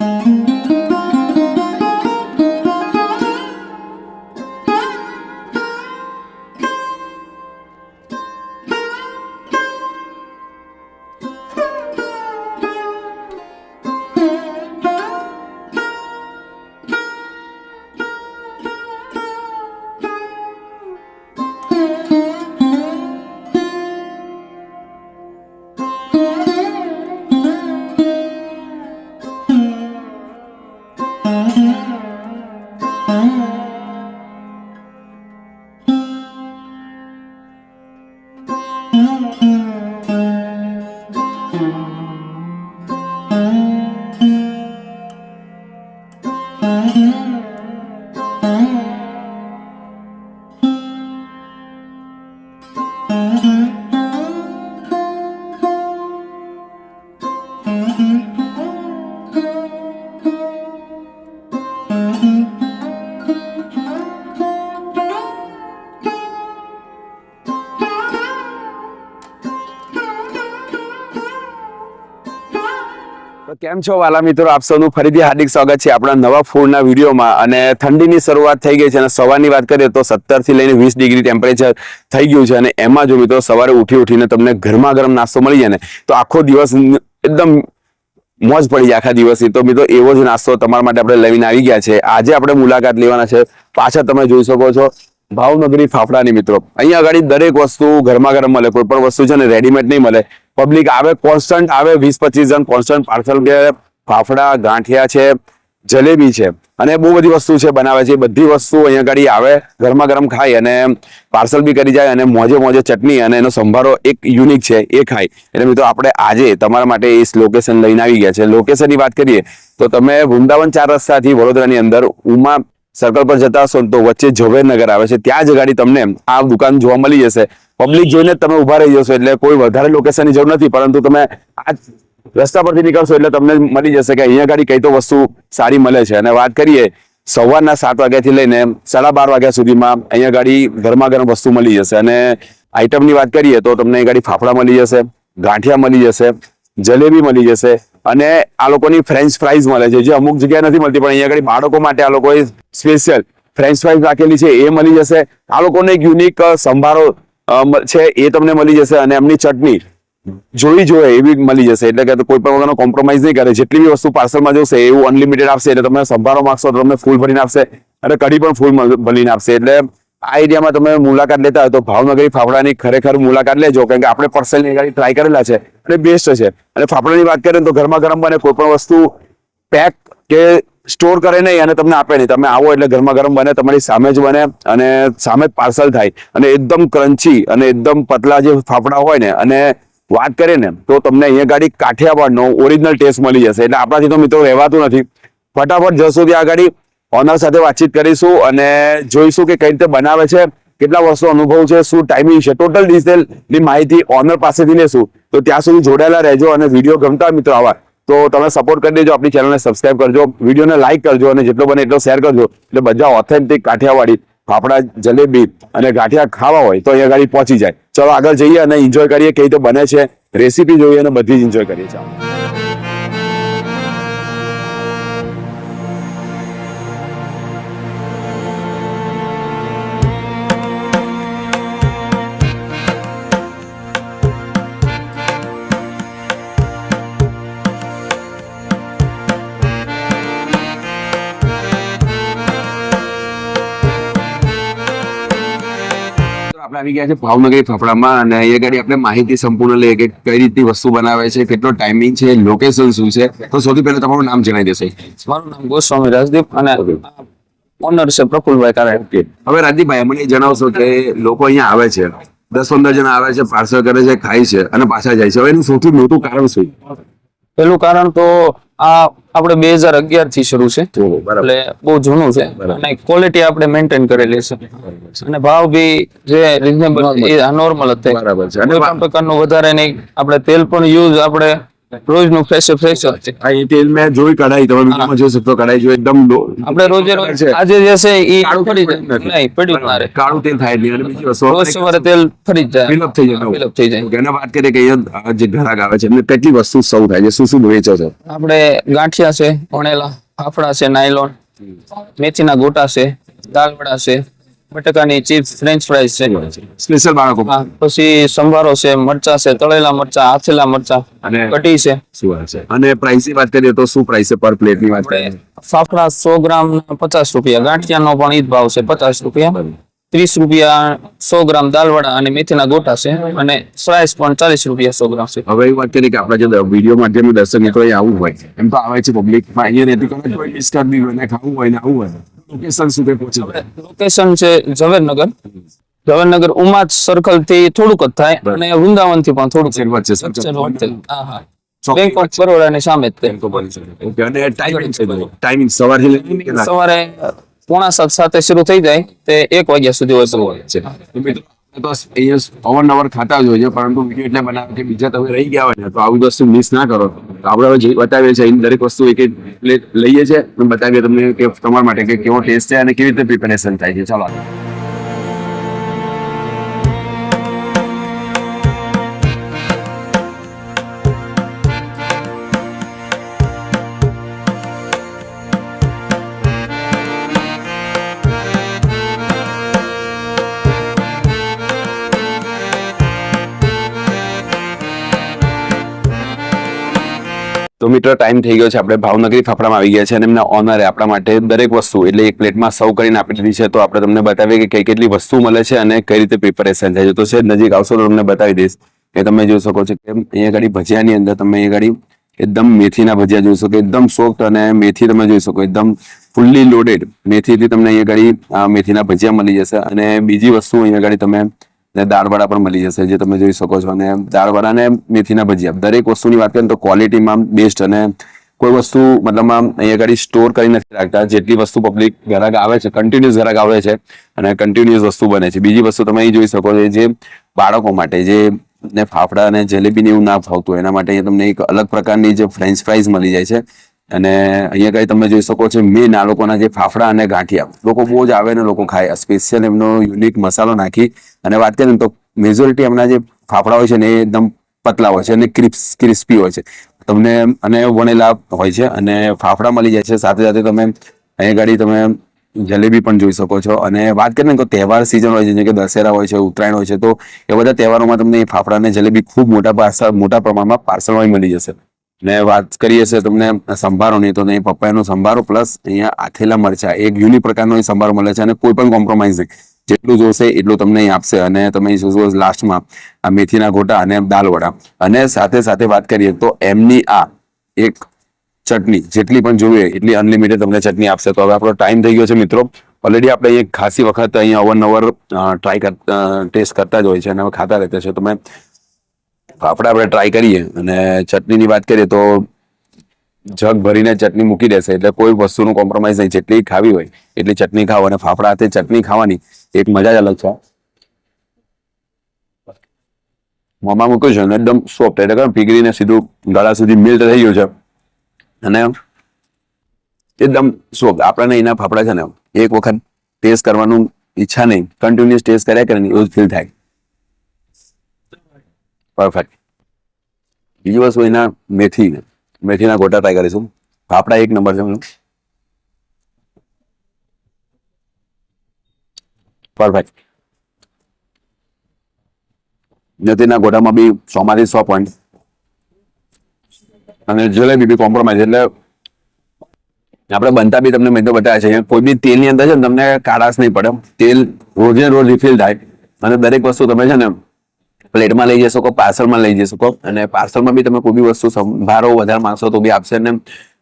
તો કેમ છો વાલા મિત્રો? આપ સૌનું ફરીથી હાર્દિક સ્વાગત છે આપણા નવા ફૂડના વિડીયોમાં. અને ઠંડીની શરૂઆત થઈ ગઈ છે અને સવારની વાત કરીએ તો સત્તરથી લઈને વીસ ડિગ્રી ટેમ્પરેચર થઈ ગયું છે. અને એમાં જો મિત્રો સવારે ઉઠી ઉઠીને તમને ગરમા ગરમ નાસ્તો મળી જાય ને, તો આખો દિવસ એકદમ મોજ પડી જાય આખા દિવસની. તો મિત્રો એવો જ નાસ્તો તમારા માટે આપણે લઈને આવી ગયા છે. આજે આપણે મુલાકાત લેવાના છે. પાછા તમે જોઈ શકો છો ભાવનગરી ફાફડાની મિત્રો. અહીંયા આગળ દરેક વસ્તુ ગરમા ગરમ મળે, કોઈ પણ વસ્તુ છે ને રેડીમેડ નહીં મળે. પબ્લિક આવે કોન્સ્ટન્ટ આવે, વીસ પચીસ જણ કોન્સ્ટન્ટ પાર્સલ કે ફાફડા, ગાંઠિયા છે, જલેબી છે. અને બહુ બધી વસ્તુ છે બનાવે છે. બધી વસ્તુ અહીંયા ઘડી આવે, ગરમા ગરમ ખાય અને પાર્સલ બી કરી જાય અને મોજે મોજે ચટણી અને એનો સંભારો એક યુનિક છે, એ ખાય. એટલે મિત્રો આપણે આજે તમારા માટે એ લોકેશન લઈને આવી ગયા છે. લોકેશનની વાત કરીએ, તો તમે વૃંદાવન ચાર રસ્તાથી વડોદરાની અંદર ઉમા સર્કલ પર જતા હશો તો વચ્ચે ઝવેરનગર આવે છે. ત્યાં જ ગાડી તમને આ દુકાન જોવા મળી જશે. પબ્લિક જોઈને તમે ઊભા રહી જશો એટલે કોઈ વધારે લોકેશનની જરૂર નથી, પરંતુ તમે આ રસ્તા પરથી નીકળશો એટલે તમને મળી જશે કે અહીંયા ગાડી કઈ તો વસ્તુ સારી મળે છે. અને વાત કરીએ, સવારના સાત વાગ્યાથી લઈને સાડા બાર વાગ્યા સુધીમાં અહીંયા ગાડી ગરમા ગરમ વસ્તુ મળી જશે. અને આઈટમની વાત કરીએ તો તમને અહીં ગાડી ફાફડા મળી જશે, ગાંઠિયા મળી જશે, જલેબી મળી જશે અને આ લોકોની ફ્રેન્ચ ફ્રાઈઝ મળે છે, જે અમુક જગ્યાએ નથી મળતી, પણ અહીંયા આગળ બાળકો માટે આ લોકોએ સ્પેશિયલ ફ્રેન્ચ ફ્રાઈઝ રાખેલી છે, એ મળી જશે. આ લોકોને એક યુનિક સંભારો છે, એ તમને મળી જશે અને એમની ચટણી જોઈ જોઈએ એવી મળી જશે. એટલે કે કોઈ પણ વગરનો કોમ્પ્રોમાઇઝ નહીં કરે. જેટલી બી વસ્તુ પાર્સલમાં જોશે, એવું અનલિમિટેડ આપશે, એટલે તમે સંભારો માંગશો તો તમને ફૂલ ભરીને આપશે અને કઢી પણ ફૂલ ભરીને આપશે. એટલે આ એરિયામાં તમે મુલાકાત લેતા હોય તો ભાવનગરી ફાફડાની ખરેખર મુલાકાત લેજો. કારણ કે આપણે પર્સનલી ગાડી ટ્રાય કરેલા છે અને બેસ્ટ છે. અને ફાફડાની વાત કરીએ તો ઘરમાં ગરમ બને કોઈ પણ વસ્તુ પેક કે સ્ટોર કરે નહીં અને તમને આપે નહીં. તમે આવો એટલે ગરમા ગરમ બને, તમારી સામે જ બને અને સામે જ પાર્સલ થાય અને એકદમ ક્રન્ચી અને એકદમ પતલા જે ફાફડા હોય ને, અને વાત કરીએ ને, તો તમને અહીંયા ગાડી કાઠિયાવાડનો ઓરિજિનલ ટેસ્ટ મળી જશે. એટલે આપણાથી તો મિત્રો રહેવાતું નથી. ફટાફટ જશો ત્યાં ગાડી ઓનર સાથે વાતચીત કરીશું અને જોઈશું કે કઈ રીતે બનાવે છે, કેટલા વર્ષો અનુભવ છે, શું ટાઈમિંગ છે. ટોટલ ડિટેલની માહિતી ઓનર પાસેથી લેશું. તો ત્યાં સુધી જોડાયેલા રહેજો અને વીડિયો ગમતા મિત્રો આવા તો તમે સપોર્ટ કરી દેજો, આપણી ચેનલને સબસ્ક્રાઇબ કરજો વિડીયોને લાઇક કરજો અને જેટલો બને એટલો શેર કરજો. એટલે બધા ઓથેન્ટિક કાઠિયાવાડી ફાફડા, જલેબી અને ગાંઠિયા ખાવા હોય તો અહીંયા ગાડી પહોંચી જાય. ચલો આગળ જઈએ અને એન્જોય કરીએ. કઈ તો બને છે રેસીપી જોઈએ અને બધી જ એન્જોય કરીએ ચાલો આપણે આવી ગયા છે ભાવનગરી ફફડામાં અને અહીંયા ગાડી આપણે માહિતી સંપૂર્ણ લઈએ કે કઈ રીતની વસ્તુ બનાવે છે કેટલો ટાઈમિંગ છે લોકેશન શું છે? તો સૌથી પહેલા તમારું નામ જણાવી દેશે. મારું નામ ગોસ્વામી રાજદીપ અને ઓનર છે પ્રફુલભાઈ ઓકે. હવે રાજદીપભાઈ મને એ જણાવશો કે લોકો અહીંયા આવે છે. દસ પંદર જણા આવે છે પાર્સલ કરે છે ખાય છે અને પાછા જાય છે. હવે એનું સૌથી મોટું કારણ શું? પેલું કારણ તો આ આપણે બે હજાર અગિયારથી શરૂ છે. એટલે બહુ જૂનું છે. અને ક્વોલિટી આપણે મેન્ટેન કરેલી છે. અને ભાવ બી જે રિઝનેબલ એ નોર્મલ હતા બરાબર છે. અને કોઈ પણ પ્રકારનું વધારે નહીં. આપણે તેલ પણ યુઝ આપણે રોજનું ફ્રેશ ફ્રેશ છે. આ એ તેલ મેં જોઈ કઢાઈ તમે વિડીયોમાં જોઈ શકતો કઢાઈ જો એકદમ લો. આપણે રોજે રોજ આજે જે છે એ કાળું ફરી જાય. નહીં પડ્યું મારે કાળું તેલ થાય એટલે બીજી વસ્તુ રોજ સવારે તેલ ફરી જાય. ફિલઅપ થઈ જાય. ફિલઅપ થઈ જાય. એને વાત કરીએ કે અહીંયા જે ગ્રાહક આવે છે એમને કેટલી વસ્તુ સૌ થાય છે? શું શું વેચો છો? આપણે ગાંઠિયા છે વણેલા ફાફડા છે નાયલોન મેથીના ગોટા છે દાલ વડા છે બટાકાની ચિપ્સ ફ્રેન્ચ ફ્રાઈઝ છે. સ્પેશિયલ બાળકો. પછી સંભારો છે મરચા છે તળેલા મરચા આથેલા મરચા અને કઢી છે. શું છે? અને પ્રાઇસની વાત કરીએ તો શું પ્રાઇસ છે પર પ્લેટની વાત કરીએ? ફાફડા સો ગ્રામ ના પચાસ રૂપિયા ગાંઠિયાનો પણ ઈ જ ભાવ છે પચાસ રૂપિયા. ત્રીસ રૂપિયા સો ગ્રામ દાલવડા અને મેથીના ગોટા છે અને સ્લાઈસ પણ ચાલીસ રૂપિયા સો ગ્રામ છે. હવે એ વાત કરીએ કે આપણા જે વીડિયો માધ્યમથી દર્શક મિત્રો આવું હોય એમ તો આવે છે પબ્લિકમાં. અહીંયા રહેતી કોઈ મિસ કરવી હોય ને ખાવું હોય ને આવું હોય. લોકેશન સુધી પહોંચી જાય. લોકેશન છે ઝવેરનગર ઝવેરનગર ઉમા સર્કલથી થોડુંક જ થાય અને વૃંદાવનથી પણ થોડુંક વચ્ચે. હા બેંક ઓફ બરોડા ની સામે જ અને ટાઈમિંગ ટાઈમિંગ સવારે પોણા સાત સાથે શરૂ થઈ જાય. તે એક વાગ્યા સુધી હોય છે. તો અહીંયા અવારનવાર ખાતા જ હોય છે, પરંતુ વીડિયો એટલે બનાવે કે બીજા તમે રહી ગયા હોય ને, તો આવી વસ્તુ મિસ ના કરો. તો આપણે હવે જે બતાવીએ છીએ દરેક વસ્તુ એક એક પ્લેટ લઈએ છીએ બતાવીએ તમને કે તમારા માટે કે કેવો ટેસ્ટ છે અને કેવી રીતે પ્રિપેરેશન થાય છે. ચાલો તો મિત્રો ટાઈમ થઈ ગયો છે. આપણે ભાવનગરી ફાફડામાં આવી ગયા છે અને એમના ઓનરે આપણા માટે દરેક વસ્તુ, એટલે એક પ્લેટમાં સર્વ કરીને આપી દીધી છે. તો આપણે તમને બતાવીએ કે કઈ કેટલી વસ્તુ મળે છે અને કઈ રીતે પ્રિપેરેશન થાય છે. તો છે નજીક આવશો તો તમને બતાવી દઈશ કે તમે જોઈ શકો છો કે અહીંયા ગાડી ભજીયાની અંદર તમે અહીંયા ગાડી એકદમ મેથીના ભજીયા જોઈ શકો એકદમ સોફ્ટ અને મેથી તમે જોઈ શકો એકદમ ફૂલ્લી લોડેડ મેથીથી તમને અહીંયા ગાડી મેથીના ભજીયા મળી જશે. અને બીજી વસ્તુ અહીંયા ગાડી તમે ને દાળવડા પણ મળી જશે, જે તમે જોઈ શકો છો. અને દાળવડા ને મેથીના ભજીયા. દરેક વસ્તુની વાત કરીએ તો ક્વોલિટીમાં બેસ્ટ અને કોઈ વસ્તુ મતલબ અહીંયા આગળ સ્ટોર કરી નથી રાખતા. જેટલી વસ્તુ પબ્લિક ગ્રાહક આવે છે કન્ટિન્યુઅસ ગ્રાહક આવે છે અને કન્ટિન્યુઅસ વસ્તુ બને છે. બીજી વસ્તુ તમે અહીં જોઈ શકો છો જે બાળકો માટે જે ને ફાફડા અને જલેબીને એવું ના ફાવતું એના માટે તમને એક અલગ પ્રકારની જે ફ્રેન્ચ ફ્રાઈઝ મળી જાય છે. અને અહીંયા કઈ તમે જોઈ શકો છો, મેન આ લોકોના જે ફાફડા અને ગાંઠિયા, લોકો બહુ જ આવે ને લોકો ખાય. સ્પેશિયલ એમનો યુનિક મસાલો નાખી અને વાત કરીએ ને તો મેજોરિટી એમના જે ફાફડા હોય છે ને એ એકદમ પતલા હોય છે અને ક્રિપ્સ ક્રિસ્પી હોય છે. તમને અને વણેલા હોય છે અને ફાફડા મળી જાય છે. સાથે સાથે તમે અહીંયા ગાડી તમે જલેબી પણ જોઈ શકો છો. અને વાત કરીને તો તહેવાર સિઝન હોય છે, જેમ કે દશેરા હોય છે, ઉત્તરાયણ હોય છે, તો એ બધા તહેવારોમાં તમને ફાફડા અને જલેબી ખૂબ મોટા પાર્સલ મોટા પ્રમાણમાં પાર્સલમાં મળી જશે. ને વાત કરીએ છીએ તમને સંભારોની, તો નહીં, પપૈયાનો સંભારો પ્લસ અહીંયા આથેલા મરચા, એક યુનિક પ્રકારનો અહીં સંભારો મળે છે અને કોઈ પણ કોમ્પ્રોમાઇઝ નહીં. જેટલું જોશે એટલું તમને અહીં આપશે અને તમે જોશો લાસ્ટમાં આ મેથીના ગોટા અને દાલવડા અને સાથે સાથે વાત કરીએ તો એમની આ એક ચટણી, જેટલી પણ જોઈએ એટલી અનલિમિટેડ તમને ચટણી આપશે. તો હવે આપણો ટાઈમ થઈ ગયો છે મિત્રો. ઓલરેડી આપણે અહીંયા ખાસી વખત અહીંયા અવારનવાર ટ્રાય કરતા ટેસ્ટ કરતા જ હોય છે અને હવે ખાતા રહેતા છે. તો મેં ફાફડા આપણે ટ્રાય કરીએ. અને ચટણીની વાત કરીએ તો જગ ભરીને ચટણી મૂકી દેશે. એટલે કોઈ વસ્તુનું કોમ્પ્રોમાઇઝ નહીં. જેટલી ખાવી હોય, એટલી ચટણી ખાવ અને ફાફડા હાથે ચટણી ખાવાની એક મજા જ અલગ છે. મોમાં મૂક્યું છે અને એકદમ સોફ્ટ એટલે કે પીગળીને સીધું ગળા સુધી મિલ્ટ થઈ ગયું છે. અને એકદમ સોફ્ટ આપણને એના ફાફડા છે ને, એક વખત ટેસ્ટ કરવાનું ઈચ્છા નહીં. કન્ટિન્યુઅસ ટેસ્ટ કર્યા કરે એવું ફીલ થાય. પરફેક્ટ બીજી વસ્તુ એના મેથી મેથીના ગોટા ટ્રાય કરીશું. ફાફડા એક નંબર છે પરફેક્ટ મેથીના ગોટામાં બી સોમાંથી સો પોઈન્ટ અને જલેબી બી કોમ્પ્રોમાઇઝ એટલે આપણે બનતા બી તમને મેં બતાવ્યા છે કોઈ બી તેલની અંદર છે ને તમને કાળાશ નહીં પડે. તેલ રોજે રોજ રિફિલ થાય. અને દરેક વસ્તુ તમે છે ને પ્લેટમાં લઈ જઈ શકો પાર્સલમાં લઈ જઈ શકો. અને પાર્સલમાં બી તમે કોઈ બી વસ્તુ સંભારો વધારે માંગશો તો બી આપશે. ને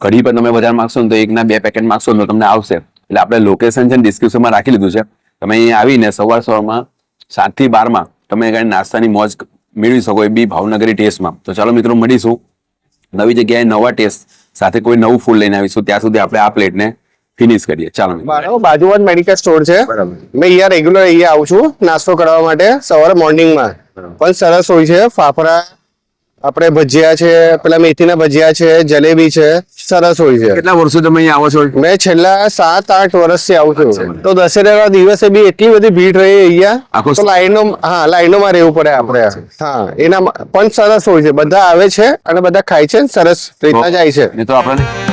કઢી પણ તમે વધારે માંગશો ને તો એકના બે પેકેટ માંગશો ને તો તમને આવશે. એટલે આપણે લોકેશન છે ને ડિસ્ક્રિપ્શનમાં રાખી લીધું છે. તમે અહીંયા આવીને સવાર સવારમાં સાતથી બારમાં તમે કઈ નાસ્તાની મોજ મેળવી શકો એ બી ભાવનગરી ટેસ્ટમાં તો ચાલો મિત્રો મળીશું. નવી જગ્યાએ નવા ટેસ્ટ સાથે કોઈ નવું ફૂડ લઈને આવીશું. ત્યાં સુધી આપણે આ પ્લેટને ફિનિશ કરીએ. ચાલો મારો બાજુમાં મેડિકલ સ્ટોર છે. મેં અહીંયા રેગ્યુલર અહીંયા આવું છું નાસ્તો કરવા માટે સવારે મોર્નિંગમાં પણ સરસ હોય છે. ફાફડા આપણે ભજીયા છે પેલા મેથીના ભજીયા છે જલેબી છે સરસ હોય છે. કેટલા વર્ષો તમે અહીંયા આવો છો? મેં છેલ્લા સાત આઠ વર્ષથી આવું છું. તો દશેરા દિવસે બી એટલી બધી ભીડ રહી અહીંયા. તો લાઈનો હા લાઈનોમાં રહેવું પડે આપણે. હા એના પણ સરસ હોય છે. બધા આવે છે અને બધા ખાય છે સરસ રીતના જાય છે. તો આપણને